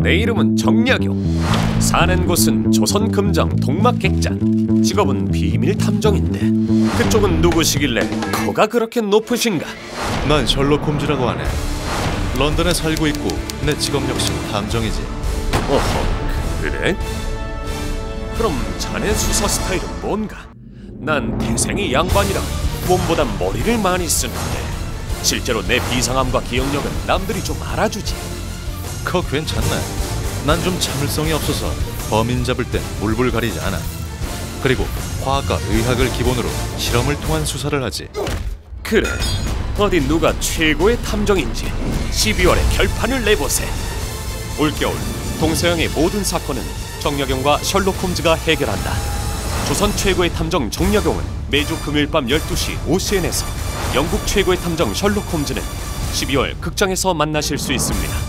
내 이름은 정약용. 사는 곳은 조선 금정 동막객잔. 직업은 비밀 탐정인데 그쪽은 누구시길래 코가 그렇게 높으신가? 난 셜록 홈즈라고 하네. 런던에 살고 있고 내 직업 역시 탐정이지. 어허, 그래? 그럼 자네 수사 스타일은 뭔가? 난 태생이 양반이라 몸보다 머리를 많이 쓰는데 실제로 내 비상함과 기억력은 남들이 좀 알아주지. 그거 괜찮네. 난 좀 참을성이 없어서 범인 잡을 땐 물불 가리지 않아. 그리고 화학과 의학을 기본으로 실험을 통한 수사를 하지. 그래, 어디 누가 최고의 탐정인지 12월에 결판을 내보세. 올겨울 동서양의 모든 사건은 정약용과 셜록 홈즈가 해결한다. 조선 최고의 탐정 정약용은 매주 금요일 밤 12시 OCN에서 영국 최고의 탐정 셜록 홈즈는 12월 극장에서 만나실 수 있습니다.